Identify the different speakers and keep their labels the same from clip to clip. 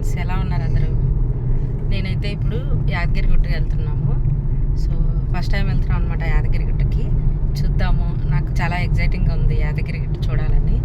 Speaker 1: Friends ఎలా ఉన్నారు అందరూ? నేనైతే ఇప్పుడు యాదగిరి గుట్టకి వెళ్తున్నాము. సో ఫస్ట్ టైం వెళ్తున్నాం అనమాట యాదగిరి గుట్టకి. చూద్దాము. నాకు చాలా ఎగ్జైటింగ్గా ఉంది యాదగిరి గుట్ట చూడాలని.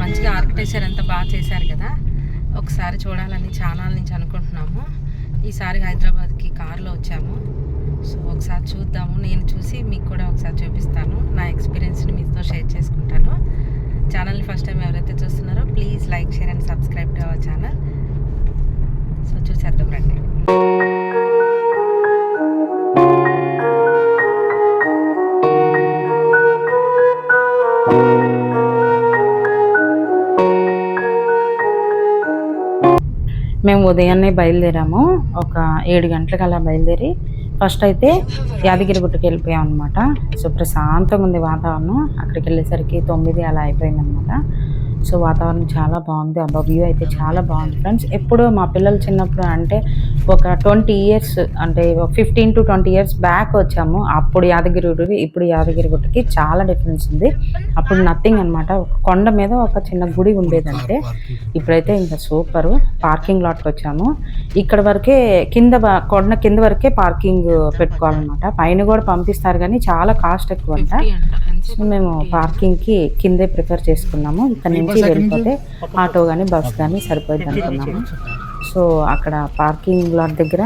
Speaker 1: మంచిగా ఆర్కిటెక్చర్ ఎంత బాగా చేశారు కదా. ఒకసారి చూడాలని చాలా నుంచి అనుకుంటున్నాము. ఈసారి హైదరాబాద్కి కారులో వచ్చాము. సో ఒకసారి చూద్దాము. నేను చూసి మీకు కూడా ఒకసారి చూపిస్తాను. నా ఎక్స్పీరియన్స్ని మీతో షేర్ చేసుకుంటాను. ఛానల్ని ఫస్ట్ టైం ఎవరైతే చూస్తున్నారో please like share and subscribe to our channel చూసేద్దాం రండి. మేము ఉదయాన్నే బయలుదేరాము. ఒక ఏడు గంటలకు అలా బయలుదేరి ఫస్ట్ అయితే యాదగిరి గుట్టకి వెళ్ళిపోయాం అనమాట సో ప్రశాంతంగా ఉంది వాతావరణం. అక్కడికి వెళ్ళేసరికి తొమ్మిది అలా అయిపోయింది అనమాట సో వాతావరణం చాలా బాగుంది. ఆ వ్యూ అయితే చాలా బాగుంది. ఫ్రెండ్స్ ఎప్పుడు మా పిల్లలు చిన్నప్పుడు అంటే ఒక ట్వంటీ ఇయర్స్ అంటే fifteen to twenty years back వచ్చాము. అప్పుడు యాదగిరి గుడికి ఇప్పుడు యాదగిరి గుట్టకి చాలా డిఫరెన్స్ ఉంది. అప్పుడు నథింగ్ అనమాట ఒక కొండ మీద ఒక చిన్న గుడి ఉండేదంటే ఇప్పుడైతే ఇంకా సూపర్ పార్కింగ్ లాట్కి వచ్చాము. ఇక్కడ వరకే కింద కొండ కింద వరకే పార్కింగ్ పెట్టుకోవాలన్నమాట. పైన కూడా పంపిస్తారు కానీ చాలా కాస్ట్ ఎక్కువ అంట. సో మేము పార్కింగ్కి కిందే ప్రిఫర్ చేసుకున్నాము. ఇక్కడ నుంచి వెళ్ళిపోతే ఆటో కానీ బస్ కానీ సరిపోయింది అనుకున్నాము. సో అక్కడ పార్కింగ్ లాట్ దగ్గర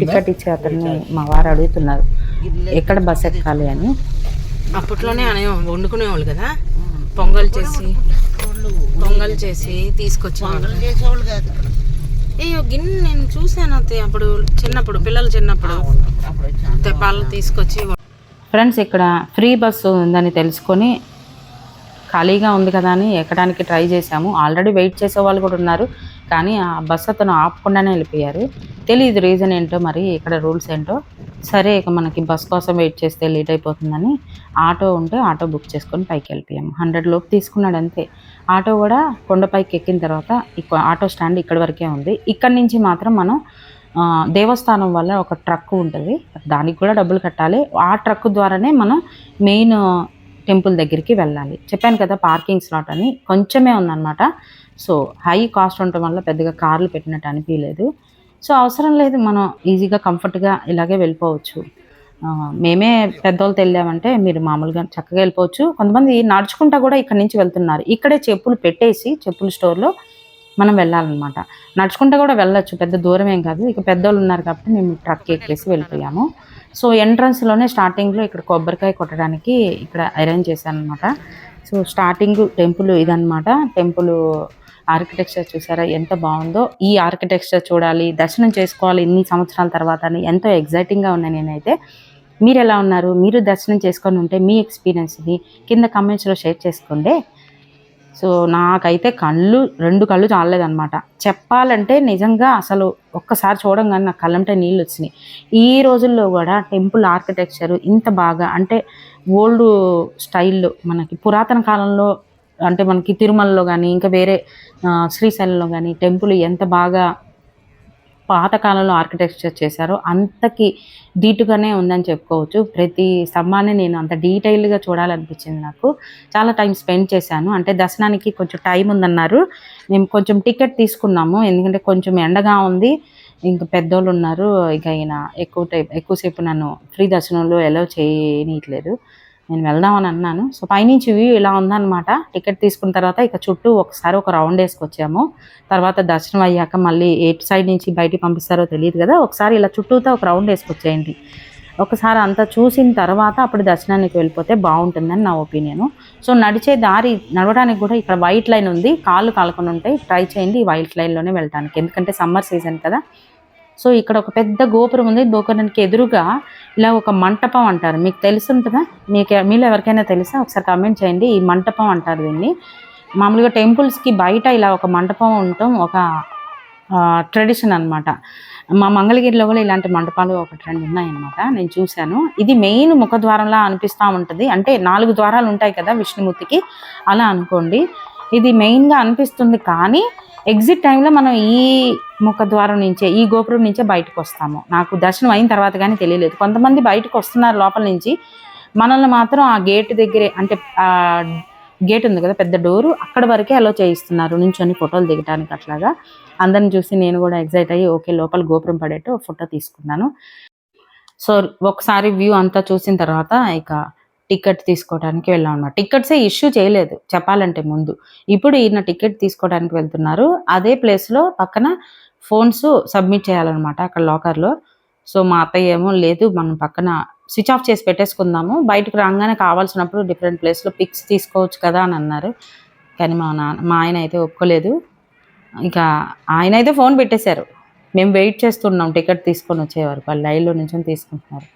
Speaker 1: టికెట్ ఇచ్చే అతన్ని మా వారు అడుగుతున్నారు. ఎక్కడ బస్ ఎక్కాలి అని. అప్పట్లోనే వండుకునేవాళ్ళు కదా? పొంగల్ చేసి పొంగల్ చేసి తీసుకొచ్చేవాళ్ళు.
Speaker 2: చేసేవాళ్ళు కాదు ఇక్కడ.
Speaker 1: ఏ గిన్నె నేను చూసాను అత్తయ్య. అప్పుడు చిన్నప్పుడు పిల్లలు చిన్నప్పుడు తెప్పాలు తీసుకొచ్చి ఫ్రెండ్స్ ఇక్కడ ఫ్రీ బస్సు ఉందని తెలుసుకొని ఖాళీగా ఉంది కదా అని ఎక్కడానికి ట్రై చేశాము. ఆల్రెడీ వెయిట్ చేసే వాళ్ళు కూడా ఉన్నారు. కానీ ఆ బస్సు అతను ఆపకుండానే వెళ్ళిపోయారు. తెలియదు రీజన్ ఏంటో మరి ఇక్కడ రూల్స్ ఏంటో. సరే ఇక మనకి బస్ కోసం వెయిట్ చేస్తే లేట్ అయిపోతుందని ఆటో ఉంటే ఆటో బుక్ చేసుకొని పైకి వెళ్ళిపోయాము హండ్రెడ్ లోపు తీసుకున్నాడు అంతే. ఆటో కూడా కొండపైకి ఎక్కిన తర్వాత ఆటో స్టాండ్ ఇక్కడ వరకే ఉంది. ఇక్కడ నుంచి మాత్రం మనం దేవస్థానం వల్ల ఒక ట్రక్ ఉంటుంది. దానికి కూడా డబ్బులు కట్టాలి. ఆ ట్రక్ ద్వారానే మనం మెయిన్ టెంపుల్ దగ్గరికి వెళ్ళాలి. చెప్పాను కదా పార్కింగ్ స్లాట్ అని. కొంచెమే ఉందన్నమాట. సో హై కాస్ట్ ఉండటం వల్ల పెద్దగా కార్లు పెట్టినట్టు అనిపించలేదు సో అవసరం లేదు. మనం ఈజీగా కంఫర్ట్గా ఇలాగే వెళ్ళిపోవచ్చు. మేమే పెద్దోళ్ళతో వెళ్ళామంటే మీరు మామూలుగా చక్కగా వెళ్ళిపోవచ్చు. కొంతమంది నడుచుకుంటా కూడా ఇక్కడ నుంచి వెళ్తున్నారు. ఇక్కడే చెప్పులు పెట్టేసి చెప్పుల స్టోర్లో మనం వెళ్ళాలన్నమాట. నడుచుకుంటా కూడా వెళ్ళచ్చు. పెద్ద దూరం ఏం కాదు. ఇక పెద్దోళ్ళు ఉన్నారు కాబట్టి మేము ట్రక్ ఎక్కేసి వెళ్ళిపోయాము. సో ఎంట్రన్స్లోనే స్టార్టింగ్లో ఇక్కడ కొబ్బరికాయ కొట్టడానికి ఇక్కడ అరేంజ్ చేశాను అనమాట సో స్టార్టింగ్ టెంపుల్ ఇదనమాట టెంపుల్ ఆర్కిటెక్చర్ చూసారా ఎంత బాగుందో. ఈ ఆర్కిటెక్చర్ చూడాలి దర్శనం చేసుకోవాలి ఇన్ని సంవత్సరాల తర్వాత అని ఎంతో ఎగ్జైటింగ్గా ఉన్నాయి నేనైతే. మీరు ఎలా ఉన్నారు? మీరు దర్శనం చేసుకొని ఉంటే మీ ఎక్స్పీరియన్స్ని కింద కమెంట్స్లో షేర్ చేసుకోండి. సో నాకైతే కళ్ళు రెండు కళ్ళు చాలలేదనమాట చెప్పాలంటే నిజంగా అసలు ఒక్కసారి చూడంగానే నాకు కళ్ళంటే నీళ్ళు వచ్చినాయి ఈ రోజుల్లో కూడా టెంపుల్ ఆర్కిటెక్చర్ ఇంత బాగా అంటే ఓల్డ్ స్టైల్లో మనకి పురాతన కాలంలో అంటే మనకి తిరుమలలో కానీ ఇంకా వేరే శ్రీశైలంలో కానీ టెంపుల్ ఎంత బాగా పాతకాలంలో ఆర్కిటెక్చర్ చేశారో అంతకి డీటుగానే ఉందని చెప్పుకోవచ్చు. ప్రతి స్తంభాన్ని నేను అంత డీటెయిల్గా చూడాలనిపించింది నాకు. చాలా టైం స్పెండ్ చేశాను. అంటే దర్శనానికి కొంచెం టైం ఉందన్నారు. మేము కొంచెం టికెట్ తీసుకున్నాము. ఎందుకంటే కొంచెం ఎండగా ఉంది. ఇంకా పెద్దోళ్ళు ఉన్నారు. ఇక ఈయన ఎక్కువ టైం ఎక్కువసేపు నన్ను ఫ్రీ దర్శనంలో ఎలా చేయనీయట్లేదు. నేను వెళ్దామని అన్నాను. సో పైనుంచి వ్యూ ఇలా ఉందన్నమాట. టికెట్ తీసుకున్న తర్వాత ఇక చుట్టూ ఒకసారి ఒక రౌండ్ వేసుకొచ్చాము. తర్వాత దర్శనం అయ్యాక మళ్ళీ ఎయిట్ సైడ్ నుంచి బయటికి పంపిస్తారో తెలియదు కదా. ఒకసారి ఇలా చుట్టూతో ఒక రౌండ్ వేసుకొచ్చేయండి. ఒకసారి అంతా చూసిన తర్వాత అప్పుడు దర్శనానికి వెళ్ళిపోతే బాగుంటుందని నా ఒపీనియన్. సో నడిచే దారి నడవడానికి కూడా ఇక్కడ వైట్ లైన్ ఉంది. కాళ్ళు కాలకుండా ఉంటాయి. ట్రై చేయండి. ఈ వైట్ లైన్లోనే వెళ్ళడానికి ఎందుకంటే సమ్మర్ సీజన్ కదా. సో ఇక్కడ ఒక పెద్ద గోపురం ఉంది. గోపురానికి ఎదురుగా ఇలా ఒక మంటపం అంటారు. మీకు తెలుసుంటుందా మీకు మీలో ఎవరికైనా తెలుసా? ఒకసారి కామెంట్ చేయండి. ఈ మంటపం అంటారు దీన్ని. మామూలుగా టెంపుల్స్కి బయట ఇలా ఒక మంటపం ఉండటం ఒక ట్రెడిషన్ అన్నమాట. మా మంగళగిరిలో కూడా ఇలాంటి మంటపాలు ఒకటి రెండు ఉన్నాయన్నమాట. నేను చూశాను. ఇది మెయిన్ ముఖద్వారంలా అనిపిస్తూ ఉంటుంది. అంటే నాలుగు ద్వారాలు ఉంటాయి కదా విష్ణుమూర్తికి? అలా అనుకోండి. ఇది మెయిన్గా అనిపిస్తుంది కానీ ఎగ్జిట్ టైంలో మనం ఈ ముఖద్వారం నుంచే ఈ గోపురం నుంచే బయటకు వస్తాము. నాకు దర్శనం అయిన తర్వాత కానీ తెలియలేదు. కొంతమంది బయటకు వస్తున్నారు లోపల నుంచి. మనల్ని మాత్రం ఆ గేట్ దగ్గరే అంటే ఆ గేట్ ఉంది కదా పెద్ద డోరు అక్కడ వరకే అలో చేయిస్తున్నారు. నుంచొని ఫోటోలు దిగడానికి అట్లాగా. అందరిని చూసి నేను కూడా ఎగ్జైట్ అయ్యి ఓకే లోపల గోపురం పడేట్టు ఫోటో తీసుకున్నాను. సో ఒకసారి వ్యూ అంతా చూసిన తర్వాత ఇక టికెట్ తీసుకోవడానికి వెళ్ళాం అనమాట టికెట్సే ఇష్యూ చేయలేదు చెప్పాలంటే ముందు. ఇప్పుడు ఈయన టికెట్ తీసుకోవడానికి వెళ్తున్నారు. అదే ప్లేస్లో పక్కన ఫోన్స్ సబ్మిట్ చేయాలన్నమాట అక్కడ లాకర్లో. సో మా అత్తయ్య ఏమో లేదు మనం పక్కన స్విచ్ ఆఫ్ చేసి పెట్టేసుకుందాము. బయటకు రాగానే కావాల్సినప్పుడు డిఫరెంట్ ప్లేస్లో పిక్స్ తీసుకోవచ్చు కదా అని అన్నారు. కానీ మా నాన్న మా ఆయన అయితే ఒప్పుకోలేదు. ఇంకా ఆయన అయితే ఫోన్ పెట్టేశారు. మేము వెయిట్ చేస్తున్నాం టికెట్ తీసుకొని వచ్చేవారు వాళ్ళు లైన్లో నుంచి తీసుకుంటున్నారు.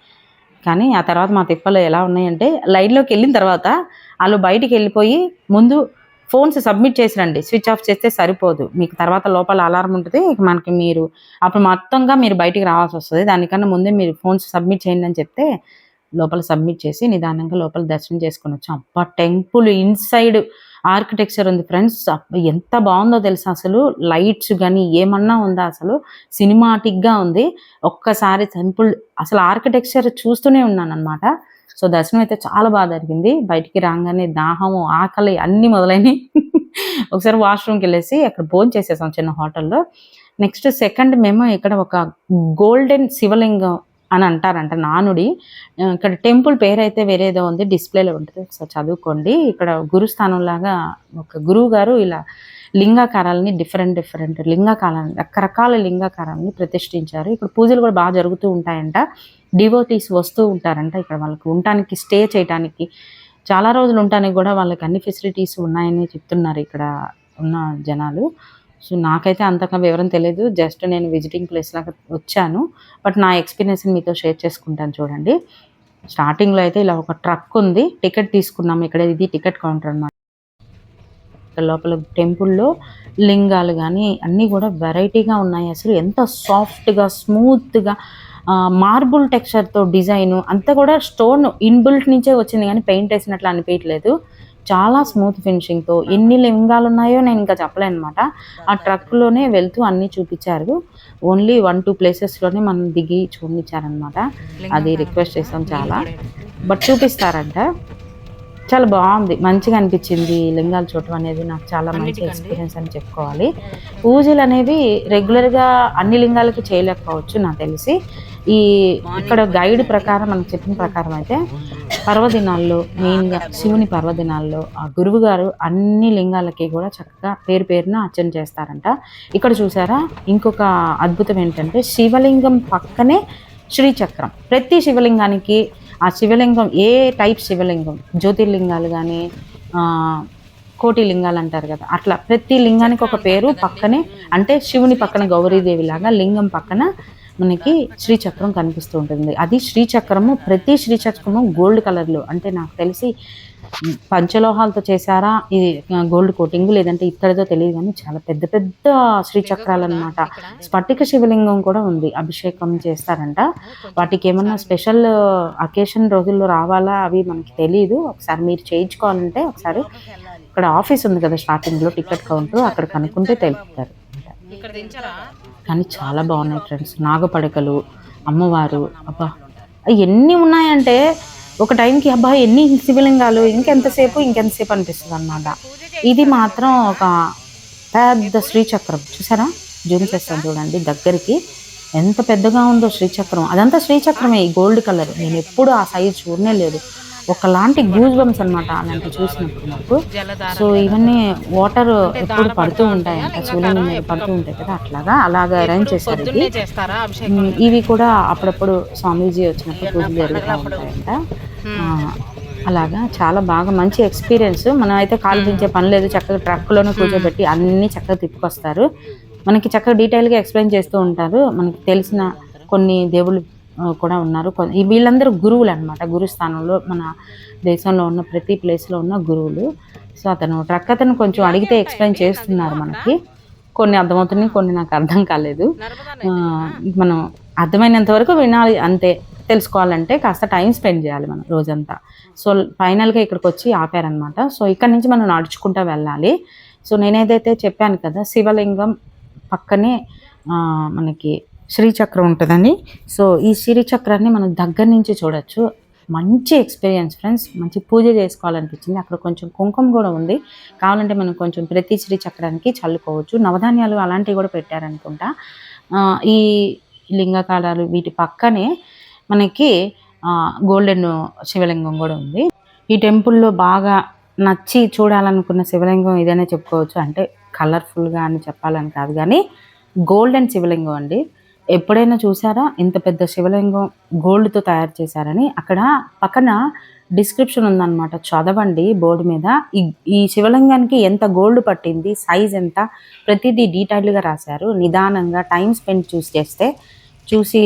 Speaker 1: కానీ ఆ తర్వాత మా తిప్పలు ఎలా ఉన్నాయంటే లైన్లోకి వెళ్ళిన తర్వాత వాళ్ళు బయటికి వెళ్ళిపోయి ముందు ఫోన్స్ సబ్మిట్ చేసి రండి స్విచ్ ఆఫ్ చేస్తే సరిపోదు. మీకు తర్వాత లోపల అలారం ఉంటుంది. మనకి మీరు అప్పుడు మొత్తంగా మీరు బయటికి రావాల్సి వస్తుంది. దానికన్నా ముందే మీరు ఫోన్స్ సబ్మిట్ చేయండి అని చెప్తే లోపల సబ్మిట్ చేసి నిదానంగా లోపల దర్శనం చేసుకుని వచ్చాం. అబ్బా టెంపుల్ ఇన్సైడ్ ఆర్కిటెక్చర్ ఉంది ఫ్రెండ్స్. ఎంత బాగుందో తెలుసా అసలు. లైట్స్ కానీ ఏమన్నా ఉందా అసలు? సినిమాటిక్గా ఉంది. ఒక్కసారి సింపుల్ అసలు ఆర్కిటెక్చర్ చూస్తూనే ఉన్నాను అనమాట సో దర్శనం అయితే చాలా బాగా జరిగింది. బయటికి రాగానే దాహము ఆకలి అన్నీ మొదలైనవి ఒకసారి వాష్రూమ్కి వెళ్ళేసి అక్కడ భోజనం చేసేసాం చిన్న హోటల్లో. నెక్స్ట్ సెకండ్ మేము ఇక్కడ ఒక గోల్డెన్ శివలింగం అని అంటారంట నానుడి. ఇక్కడ టెంపుల్ పేరు అయితే వేరేదో ఉంది డిస్ప్లేలో ఉంటుంది. ఒకసారి చదువుకోండి. ఇక్కడ గురుస్థానంలాగా ఒక గురువు గారు ఇలా లింగాకారాలని డిఫరెంట్ డిఫరెంట్ లింగాకారాలని రకరకాల లింగాకారాలని ప్రతిష్ఠించారు. ఇక్కడ పూజలు కూడా బాగా జరుగుతూ ఉంటాయంట. డివోటీస్ వస్తూ ఉంటారంట ఇక్కడ వాళ్ళకి. ఉండటానికి స్టే చేయడానికి చాలా రోజులు ఉండటానికి కూడా వాళ్ళకి అన్ని ఫెసిలిటీస్ ఉన్నాయని చెప్తున్నారు ఇక్కడ ఉన్న జనాలు. సో నాకైతే అంతగా వివరం తెలియదు జస్ట్ నేను విజిటింగ్ ప్లేస్ లాగా వచ్చాను. బట్ నా ఎక్స్పీరియన్స్ని మీతో షేర్ చేసుకుంటాను చూడండి. స్టార్టింగ్లో అయితే ఇలా ఒక ట్రక్ ఉంది. టికెట్ తీసుకున్నాం. ఇక్కడ ఇది టికెట్ కౌంటర్ అన్నమాట. ఇక్కడ లోపల టెంపుల్లో లింగాలు కానీ అన్నీ కూడా వెరైటీగా ఉన్నాయి అసలు. ఎంత సాఫ్ట్గా స్మూత్గా మార్బుల్ టెక్స్చర్తో డిజైన్ అంతా కూడా స్టోన్ ఇన్బుల్ట్ నుంచే వచ్చింది కానీ పెయింట్ వేసినట్లు అనిపించలేదు చాలా స్మూత్ ఫినిషింగ్తో ఎన్ని లింగాలు ఉన్నాయో నేను ఇంకా చెప్పలేను అనమాట ఆ ట్రక్లోనే వెళ్తూ అన్నీ చూపించారు. ఓన్లీ వన్ టూ ప్లేసెస్లోనే మనం దిగి చూపించారనమాట. అది రిక్వెస్ట్ చేసాం చాలా. బట్ చూపిస్తారంట. చాలా బాగుంది. మంచిగా అనిపించింది లింగాలు చూడటం అనేది. నాకు చాలా మంచి ఎక్స్పీరియన్స్ అని చెప్పుకోవాలి. పూజలు అనేవి రెగ్యులర్గా అన్ని లింగాలకి చేయలేకపోవచ్చు నాకు తెలిసి. ఈ ఇక్కడ గైడ్ ప్రకారం మనకు చెప్పిన ప్రకారం అయితే పర్వదినాల్లో మెయిన్గా శివుని పర్వదినాల్లో ఆ గురువు గారు అన్ని లింగాలకి కూడా చక్కగా పేరు పేరున అర్చన చేస్తారంట. ఇక్కడ చూసారా ఇంకొక అద్భుతం ఏంటంటే శివలింగం పక్కనే శ్రీచక్రం. ప్రతి శివలింగానికి ఆ శివలింగం ఏ టైప్ శివలింగం? జ్యోతిర్లింగాలు కానీ కోటి లింగాలు అంటారు కదా అట్లా ప్రతి లింగానికి ఒక పేరు పక్కనే అంటే శివుని పక్కన గౌరీదేవి లాగా లింగం పక్కన మనకి శ్రీచక్రం కనిపిస్తూ ఉంటుంది. అది శ్రీచక్రము ప్రతి శ్రీచక్రము గోల్డ్ కలర్లో. అంటే నాకు తెలిసి పంచలోహాలతో చేశారా ఇది గోల్డ్ కోటింగ్ లేదంటే ఇత్తడితో తెలియదు కానీ చాలా పెద్ద పెద్ద శ్రీచక్రాలు అనమాట స్ఫటిక శివలింగం కూడా ఉంది అభిషేకం చేస్తారంట. వాటికి ఏమన్నా స్పెషల్ అకేషన్ రోజుల్లో రావాలా అవి మనకి తెలియదు ఒకసారి మీరు చేయించుకోవాలంటే ఒకసారి ఇక్కడ ఆఫీస్ ఉంది కదా స్టార్టింగ్లో టికెట్ కౌంటర్ అక్కడ కనుక్కుంటే తెలుపుతారు. కానీ చాలా బాగున్నాయి ఫ్రెండ్స్ నాగపడకలు అమ్మవారు అబ్బా. ఎన్ని ఉన్నాయంటే ఒక టైంకి అబ్బా ఎన్ని శివలింగాలు ఇంకెంతసేపు ఇంకెంతసేపు అనిపిస్తుంది అనమాట ఇది మాత్రం ఒక పెద్ద శ్రీచక్రం. చూసారా? జూమ్ చేస్తాను చూడండి దగ్గరికి. ఎంత పెద్దగా ఉందో శ్రీచక్రం. అదంతా శ్రీచక్రమే ఈ గోల్డ్ కలర్. నేను ఎప్పుడు ఆ సైజ్ చూడనే లేదు. ఒకలాంటి గూజ్ బంప్స్ అనమాట అలాంటి చూసినప్పుడు నాకు. సో ఇవన్నీ వాటర్ ఎప్పుడు పడుతూ ఉంటాయంట శివలింగం మీద పడుతూ ఉంటాయి కదా అట్లాగా అలాగా అరేంజ్ చేశారు ఇది. ఇవి కూడా అప్పుడప్పుడు స్వామీజీ వచ్చినప్పుడు పూజలు జరుగుతూ ఉంటాయంట. అలాగా చాలా బాగా మంచి ఎక్స్పీరియన్స్ మనం అయితే కాలు దించే పని లేదు చక్కగా ట్రక్లోనే కూర్చోబెట్టి అన్ని చక్కగా తిప్పుకొస్తారు. మనకి చక్కగా డీటెయిల్గా ఎక్స్ప్లెయిన్ చేస్తూ ఉంటారు. మనకి తెలిసిన కొన్ని దేవుళ్ళు కూడా ఉన్నారు. కొ- ఈ వీళ్ళందరూ గురువులు అనమాట గురు స్థానంలో మన దేశంలో ఉన్న ప్రతి ప్లేస్లో ఉన్న గురువులు. సో అతను ట్రక్ అతను కొంచెం అడిగితే ఎక్స్ప్లెయిన్ చేస్తున్నారు మనకి. కొన్ని అర్థమవుతున్నాయి కొన్ని నాకు అర్థం కాలేదు. మనం అర్థమైనంత వరకు వినాలి అంతే. తెలుసుకోవాలంటే కాస్త టైం స్పెండ్ చేయాలి మనం రోజంతా. సో ఫైనల్గా ఇక్కడికి వచ్చి ఆపారనమాట సో ఇక్కడ నుంచి మనం నడుచుకుంటూ వెళ్ళాలి. సో నేను ఏదైతే చెప్పాను కదా శివలింగం పక్కనే మనకి శ్రీచక్రం ఉంటుందండి. సో ఈ శ్రీచక్రాన్ని మనం దగ్గర నుంచి చూడొచ్చు. మంచి ఎక్స్పీరియన్స్ ఫ్రెండ్స్. మంచి పూజ చేసుకోవాలనిపించింది. అక్కడ కొంచెం కుంకుమ కూడా ఉంది. కావాలంటే మనం కొంచెం ప్రతి శ్రీ చక్రానికి చల్లుకోవచ్చు. నవధాన్యాలు అలాంటివి కూడా పెట్టారనుకుంటా. ఈ లింగకాలాలు వీటి పక్కనే మనకి గోల్డెన్ శివలింగం కూడా ఉంది. ఈ టెంపుల్లో బాగా నచ్చి చూడాలనుకున్న శివలింగం ఏదైనా చెప్పుకోవచ్చు అంటే కలర్ఫుల్గా అని చెప్పాలని కాదు కానీ గోల్డెన్ శివలింగం అండి. ఎప్పుడైనా చూసారా? ఇంత పెద్ద శివలింగం గోల్డ్తో తయారు చేశారని. అక్కడ పక్కన డిస్క్రిప్షన్ ఉందన్నమాట. చదవండి బోర్డు మీద. ఈ ఈ శివలింగానికి ఎంత గోల్డ్ పట్టింది సైజ్ ఎంత ప్రతిదీ డీటెయిల్గా రాశారు. నిదానంగా టైం స్పెండ్ చూసి చేస్తే చూసి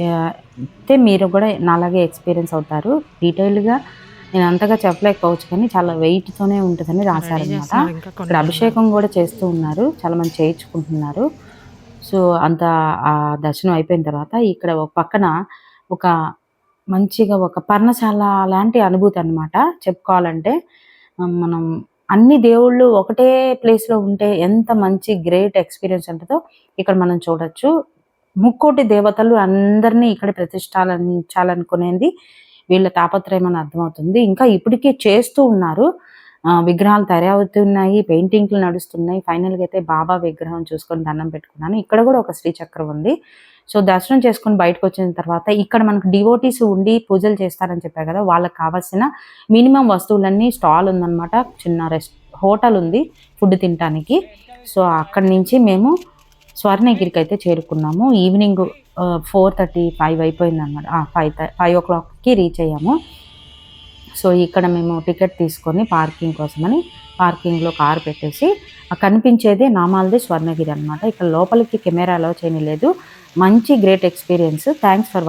Speaker 1: అయితే మీరు కూడా నాలాగే ఎక్స్పీరియన్స్ అవుతారు. డీటెయిల్గా నేను అంతగా చెప్పలేకపోవచ్చు కానీ చాలా వెయిట్తోనే ఉంటుందని రాశారనమాట ఇక్కడ అభిషేకం కూడా చేస్తూ ఉన్నారు. చాలా మంది చేయించుకుంటున్నారు. సో అంత ఆ దర్శనం అయిపోయిన తర్వాత ఇక్కడ ఒక పక్కన ఒక మంచిగా ఒక పర్ణశాల లాంటి అనుభూతి అన్నమాట చెప్పుకోవాలంటే. మనం అన్ని దేవుళ్ళు ఒకటే ప్లేస్లో ఉంటే ఎంత మంచి గ్రేట్ ఎక్స్పీరియన్స్ ఉంటుందో ఇక్కడ మనం చూడొచ్చు. ముక్కోటి దేవతలు అందరినీ ఇక్కడ ప్రతిష్టాలించాలనుకునేది వీళ్ళ తాపత్రయం అని అర్థమవుతుంది. ఇంకా ఇప్పటికీ చేస్తూ ఉన్నారు. విగ్రహాలు తయారవుతున్నాయి పెయింటింగ్లు నడుస్తున్నాయి. ఫైనల్గా అయితే బాబా విగ్రహం చూసుకొని దండం పెట్టుకున్నాను. ఇక్కడ కూడా ఒక శ్రీచక్రం ఉంది. సో దర్శనం చేసుకొని బయటకు వచ్చిన తర్వాత ఇక్కడ మనకు డివోటీస్ ఉండి పూజలు చేస్తారని చెప్పారు కదా వాళ్ళకి కావాల్సిన మినిమం వస్తువులన్నీ స్టాల్ ఉందన్నమాట. చిన్న రెస్ట్ హోటల్ ఉంది ఫుడ్ తినడానికి సో అక్కడి నుంచి మేము స్వర్ణగిరికి అయితే చేరుకున్నాము. ఈవినింగ్ ఫోర్ థర్టీ ఫైవ్ అయిపోయింది అనమాట ఫైవ్ ఫైవ్ ఓ క్లాక్కి రీచ్ అయ్యాము. సో ఇక్కడ మేము టికెట్ తీసుకొని పార్కింగ్ కోసమని పార్కింగ్లో కార్ పెట్టేసి కనిపించేది కనిపించేదే నామాలది స్వర్ణగిరి అనమాట ఇక్కడ లోపలికి కెమెరా అలో చేయలేదు మంచి గ్రేట్ ఎక్స్పీరియన్స్. Thanks for